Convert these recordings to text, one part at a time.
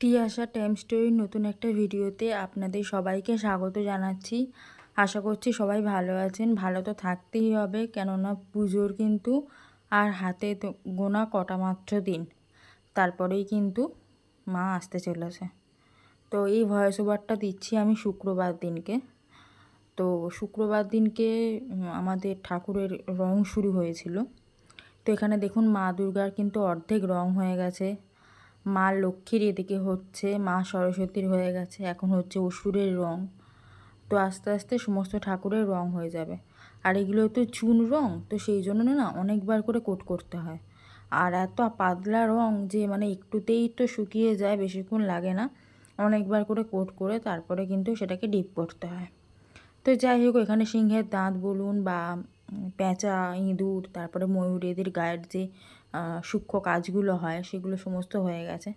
Tiyasha time স্টোরির নতুন একটা ভিডিওতে আপনাদের সবাইকে স্বাগত জানাচ্ছি। আশা করছি সবাই ভালো আছেন, ভালো তো থাকতেই হবে, কেননা পুজোর কিন্তু আর হাতে গোনা কটা মাত্র দিন। তারপরেই কিন্তু মা আসতে চলেছে। তো এই ভয়েস ওভারটা দিচ্ছি আমি শুক্রবার দিনকে। তো শুক্রবার দিনকে আমাদের ঠাকুরের রং শুরু হয়েছিল। তো এখানে দেখুন মা দুর্গার কিন্তু অর্ধেক রং হয়ে গেছে। মা লক্ষ্মীর এদিকে হচ্ছে, মা সরস্বতীর হয়ে গেছে, এখন হচ্ছে অসুরের রং। তো আস্তে আস্তে সমস্ত ঠাকুরের রং হয়ে যাবে। আর এগুলো তো চুন রং, তো সেই জন্য না অনেকবার করে কোট করতে হয়। আর এত পাতলা রং যে মানে একটুতেই তো শুকিয়ে যায়, বেশিক্ষণ লাগে না, অনেকবার করে কোট করে তারপরে কিন্তু সেটাকে ডিপ করতে হয়। তো যাই হোক, এখানে সিংহের দাঁত বলুন বা পেঁচা, ইঁদুর, তারপরে ময়ূর, এদের গায়ের যে সূক্ষ্ম কাজগুলো হয়, সেগুলো সমস্ত হয়ে গেছে।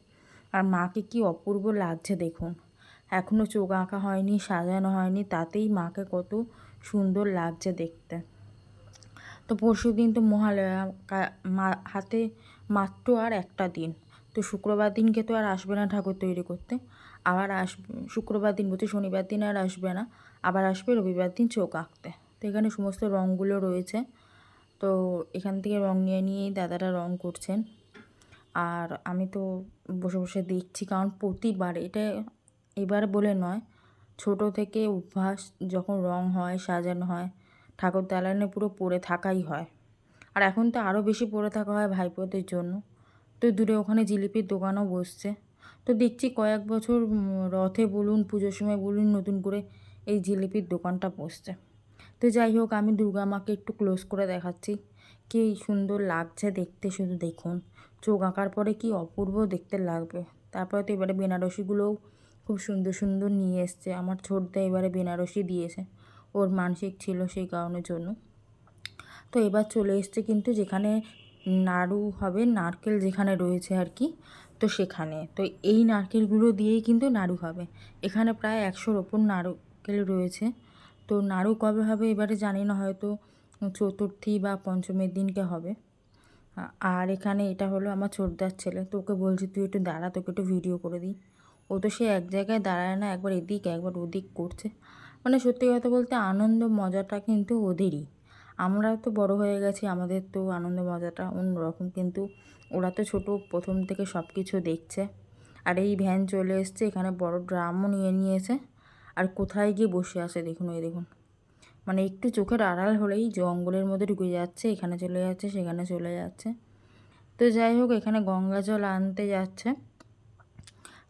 আর মাকে কি অপূর্ব লাগছে দেখুন। এখনও চোখ আঁকা হয়নি, সাজানো হয়নি, তাতেই মাকে কত সুন্দর লাগছে দেখতে। তো পরশু দিন তো মহালয়া হাতে মাত্র আর একটা দিন। তো শুক্রবার দিনকে তো আর আসবে না ঠাকুর তৈরি করতে। আবার আসবে শুক্রবার দিন বলতে শনিবার দিন আর আসবে না। আবার আসবে রবিবার দিন চোখ আঁকতে। তো এখানে সমস্ত রঙগুলো রয়েছে। তো এখান থেকে রং নিয়ে নিয়েই দাদারা রং করছেন। আর আমি তো বসে বসে দেখছি, কারণ প্রতিবার এটা এবার বলে নয়, ছোট থেকে অভ্যাস যখন রং হয়, সাজানো হয়, ঠাকুর দালানে পুরো পড়ে থাকাই হয়। আর এখন তো আরও বেশি পড়ে থাকা হয় ভাইপোদের জন্য। তো দূরে ওখানে জিলিপির দোকানও বসছে। তো দেখছি কয়েক বছর রথে বলুন, পুজোর সময় বলুন, নতুন করে এই জিলিপির দোকানটা বসছে। তো যাই হোক, আমি দুর্গা মাকে একটু ক্লোজ করে দেখাচ্ছি। কি সুন্দর লাগছে দেখতে, শুধু দেখুন। চোখ আঁকার পরে কি অপূর্ব দেখতে লাগবে। তারপরে তো এবারে বেনারসিগুলোও খুব সুন্দর সুন্দর নিয়ে এসছে। আমার ছোটদা এবারে বেনারসি দিয়েছে। ওর মানসিক ছিল সেই কারণের জন্য। তো এবার চলে এসছে কিন্তু যেখানে নাড়ু হবে, নারকেল যেখানে রয়েছে আর কি, তো সেখানে। তো এই নারকেলগুলো দিয়েই কিন্তু নাড়ু হবে। এখানে প্রায় একশোর ওপর নারকেল রয়েছে। তো নাড়ু কবে হবে এবারে জানি না, হয়তো চতুর্থী বা পঞ্চমীর দিনকে হবে। আর এখানে এটা হলো আমার ছোটদার ছেলে, তো ওকে বলছি তুই একটু দাঁড়া, তোকে একটু ভিডিও করে দিই। ও তো সে এক জায়গায় দাঁড়ায় না, একবার এদিক, একবার ওদিক করছে। মানে সত্যি কথা বলতে আনন্দ মজাটা কিন্তু ওদেরই। আমরা তো বড় হয়ে গেছি, আমাদের তো আনন্দ মজাটা অন্যরকম, কিন্তু ওরা তো ছোট, প্রথম থেকে সব কিছু দেখছে। আর এই ভ্যান চলে এসছে, এখানে বড় ড্রামও নিয়ে নিয়েছে। আর কোথায় গিয়ে বসে আছে দেখুন, ওই দেখুন। মানে একটু চোখের আড়াল হলেই জঙ্গলের মধ্যে ঢুকে যাচ্ছে, এখানে চলে যাচ্ছে, সেখানে চলে যাচ্ছে। তো যাই হোক, এখানে গঙ্গা জল আনতে যাচ্ছে।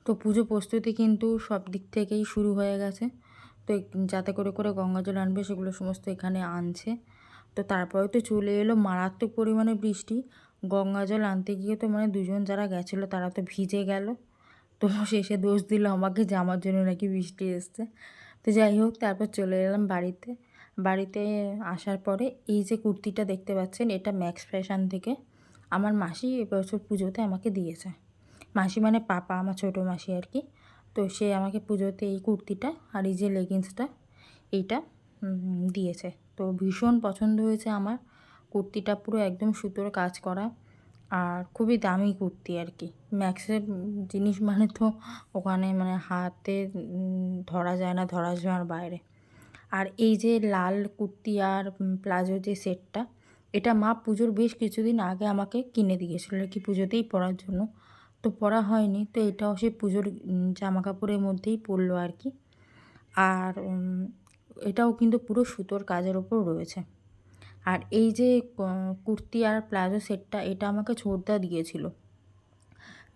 তো পুজো প্রস্তুতি কিন্তু সব দিক থেকেই শুরু হয়ে গেছে। তো যাতে করে করে গঙ্গা জল আনবে, সেগুলো সমস্ত এখানে আনছে। তো তারপরে তো চলে এলো মারাত্মক পরিমাণে বৃষ্টি। গঙ্গা জল আনতে গিয়ে তো মানে দুজন যারা গেছিল, তারা তো ভিজে গেল। তো শেষে দোষ দিল আমাকে যে আমার জন্য নাকি বৃষ্টি এসছে। তো যাই হোক, তারপর চলে এলাম বাড়িতে। বাড়িতে আসার পরে এই যে কুর্তিটা দেখতে পাচ্ছেন, এটা ম্যাক্স ফ্যাশন থেকে আমার মাসি এবছর পুজোতে আমাকে দিয়েছে। মাসি মানে পাপা, আমার ছোটো মাসি আর কি। তো সে আমাকে পুজোতে এই কুর্তিটা আর এই যে লেগিংসটা, এইটা দিয়েছে। তো ভীষণ পছন্দ হয়েছে আমার। কুর্তিটা পুরো একদম সুতোর কাজ করা। আর খুবই দামি কুর্তি আর কি। ম্যাক্সের জিনিস মানে তো ওখানে মানে হাতে ধরা যায় না, ধরা যাওয়ার বাইরে। আর এই যে লাল কুর্তি আর প্লাজো যে সেটটা, এটা মা পুজোর বেশ কিছুদিন আগে আমাকে কিনে দিয়েছিল আর কি পুজোতেই পরার জন্য। তো পরা হয়নি, তো এটাও সে পুজোর জামা কাপড়ের মধ্যেই পরলো আর কি। আর এটাও কিন্তু পুরো সুতোর কাজের ওপর রয়েছে। আর এই যে কুর্তি আর প্লাজো সেটটা, এটা আমাকে ছোটদা দিয়েছিল।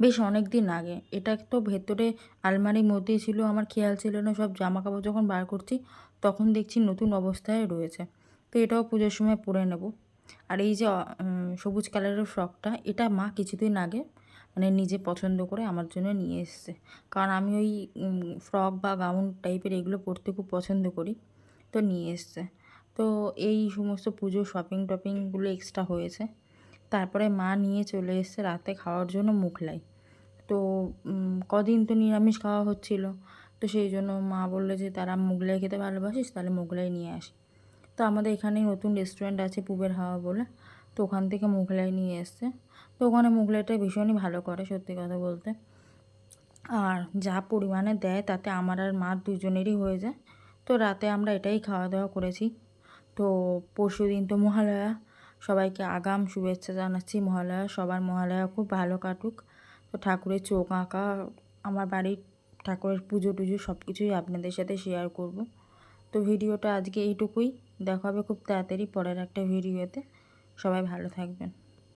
বেশ অনেক দিন আগে। এটা তো ভেতরে আলমারির মধ্যেই ছিল, আমার খেয়াল ছিল না, সব জামা কাপড় যখন বার করছি, তখন দেখছি নতুন অবস্থায় রয়েছে। তো এটাও পুজোর সময় পরে নেব। আর এই যে সবুজ কালারের ফ্রকটা, এটা মা কিছুদিন আগে মানে নিজে পছন্দ করে আমার জন্য নিয়ে এসছে। কারণ আমি ওই ফ্রক বা গাউন টাইপের এগুলো পরতে খুব পছন্দ করি। তো নিয়ে এসছে। তো এই সমস্ত পুজো শপিং টপিংগুলো এক্সট্রা হয়েছে। তারপরে মা নিয়ে চলে এসছে রাতে খাওয়ার জন্য মুখলাই তো কদিন তো নিরামিষ খাওয়া হচ্ছিল। তো সেই জন্য মা বলল যে, তারা মুগলাই খেতে ভালোবাসিস, তাহলে মুগলাই নিয়ে আসি তো আমাদের এখানেই নতুন রেস্টুরেন্ট আছে পুবের হাওয়া বলে। তো ওখান থেকে মুগলাই নিয়ে এসছে। তো ওখানে মুগলাইটা ভীষণই ভালো করে, সত্যি কথা বলতে। আর যা পরিমাণে দেয় তাতে আমার আর মার দুজনেরই হয়ে যায়। তো রাতে আমরা এটাই খাওয়া দাওয়া করেছি। তো পরশু দিন তো মহালয়া। সবাইকে আগাম, শুভেচ্ছা জানাচ্ছি মহালয়া। সবার মহালয়া খুব ভালো কাটুক। তো ঠাকুরের চোখ আঁকা, আমার বাড়ির ঠাকুরের পুজো টুজো সব কিছুই আপনাদের সাথে শেয়ার করব। তো ভিডিওটা আজকে এইটুকুই। দেখা হবে খুব তাড়াতাড়ি পরের একটা ভিডিওতে। সবাই ভালো থাকবেন।